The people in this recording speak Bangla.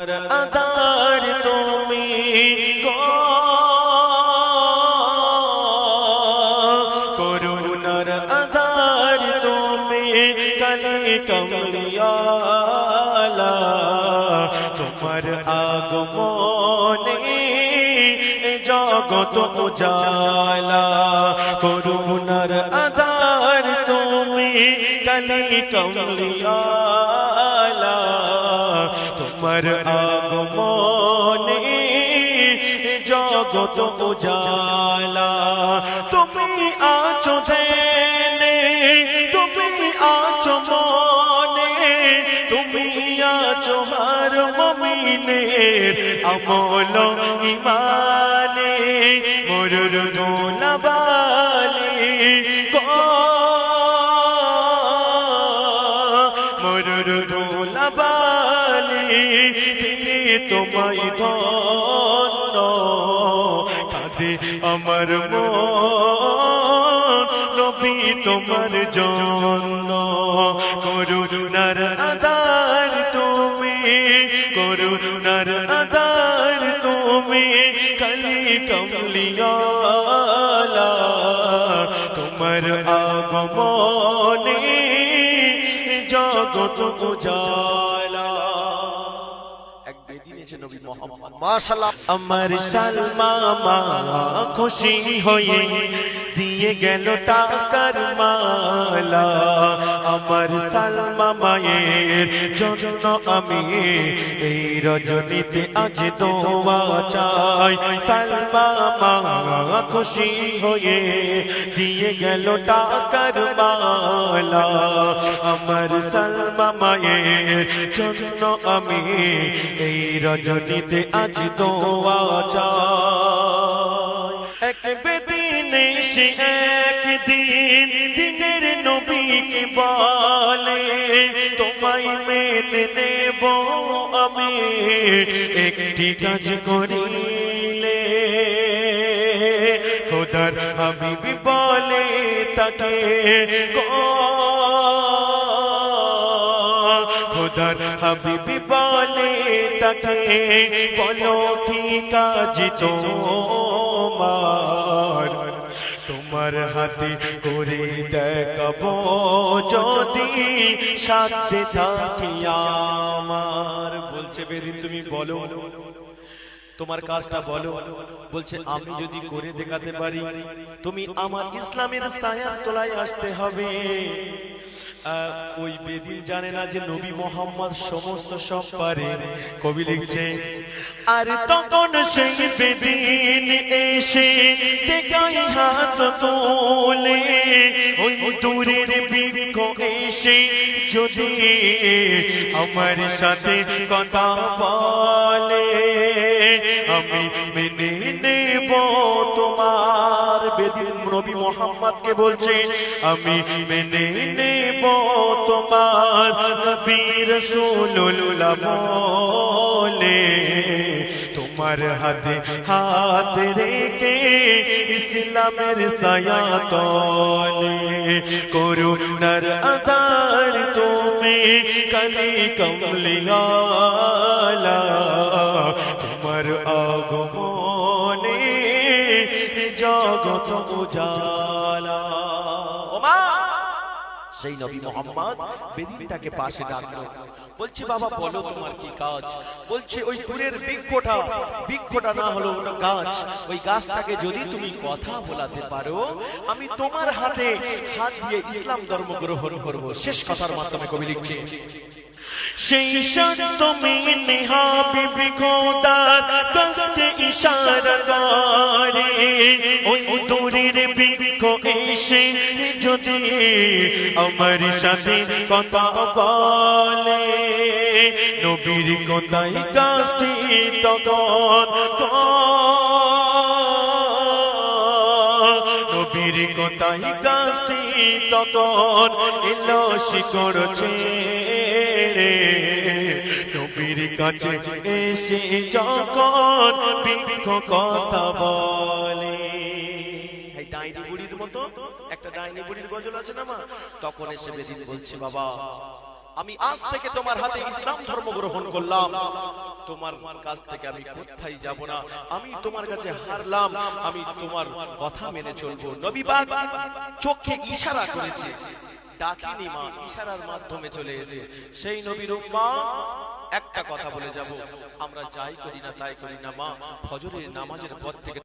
আদার তুমি করুণার আদার তুমি কালি কমলিয়ালা তোমার আগমনে জগত উজালা করুণার আদার তুমি কালি কমলিয়ালা তোমার আগমনে জগত উজালা। তুমি আছো ধ্যানে, তুমি আছো মনে, তুমি আছো হার মমিনের আমল ইমানে মরুর দোলাবালি তোমায় ধন্য, কাঁদে আমার মন, নবী তোমার জন্য। করুণার আদার তুমি, করুণার আদার তুমি, কালি কমলিয়ালা, তোমার আগমনে জগত এক বেদিন এসে নবী মোহাম্মদ। মাশাআল্লাহ। আমার সালমা মা খুশি হয়ে দিয়ে গেল টাকার মালা। আমার সালমা মায়ের জন্য আমি এই রজনীতে আজ দোয়া চাই। সালমা মা খুশি হয়ে দিয়ে গেল টাকার মালা। আমার সালমা মায়ের জন্য আমি এই রজনীতে আজ দোয়া চাই। এক বেদিন সে বলে, তোমায় মেনে নেব আমি। একটি কাজ করিলে খোদার হাবিবি বলে তাকে খোদার হাবিবি বলে তাকে, বলো কি কাজ তোমার? তোমার হাতে করে দেখাবো যদি সাথে থাকি আমার। বলছে, বেদিন, তুমি বলো। তোমার কাজটা বলো। বলছে, আমি যদি করে দেখাতে পারি, তুমি আমার ইসলামের সায়ার তোলায় আসতে হবে। ওই বেদিন জানে না যে নবী মোহাম্মদ সমস্ত সব পারে। কবি লিখছে, আর তখন সেই বেদিন এসে দেখাই হাত তোলে। ওই দূরের বৃক্ষ এসে যদি আমার সাথে কথা বলে, আমি মেনে নেব নবী মোহাম্মদকে বলছে, আমি মেনে নেব তোমার নবী রাসূলুল্লাহ বলে। তোমার হাতে হাত রেখে ইসলামের সায়া তলে করুণার আদার তুমি কালি কমলিয়ালা। তোমার আগমনে জগত সেই নবী মোহাম্মদ বেদিনটাকে পাশে ডাকলো। বলছে, বাবা, বলো তোমার কি কাজ? বলছে, ওই পুরের বৃক্ষটা বৃক্ষটা না হলো ওটা গাছ। ওই গাছটাকে যদি তুমি কথা বলাতে পারো, আমি তোমার হাতে হাত দিয়ে ইসলাম ধর্ম গ্রহণ করব। শেষ কথার মাধ্যমে কবি লিখছে সেই সত্য মিনে হাবিবি খোদার দস্তে ইশারা করে ওই দূরের বৃক্ষ এসে যদি আমার সাথে কথা বলে নবীর কোথায় গাছটি তখন নবীর কোথায় গাছটি তখন এলো শিকড় ছেড়ে কাছে এসে যখন বৃক্ষ কথা বলে। ডাইনি বুড়ির মতো, একটা ডাইনি বুড়ির গজল আছে না তখন বাবা, আমি আজ থেকে তোমার হাতে ইসলাম ধর্ম গ্রহণ করলাম। তোমার কাছ থেকে আমি কোথায় যাব না? আমি তোমার কাছে হারলাম। আমি তোমার কথা মেনে চলবো। নবী চোখে ইশারা করেছে। ডাকিনি মা, ইশারার মাধ্যমে চলে এসে। সেই নবীর মা একটা কথা বলে যাব। আমরা যাই করি না, তাই করি না মা, ফজরের নামাজের পর থেকে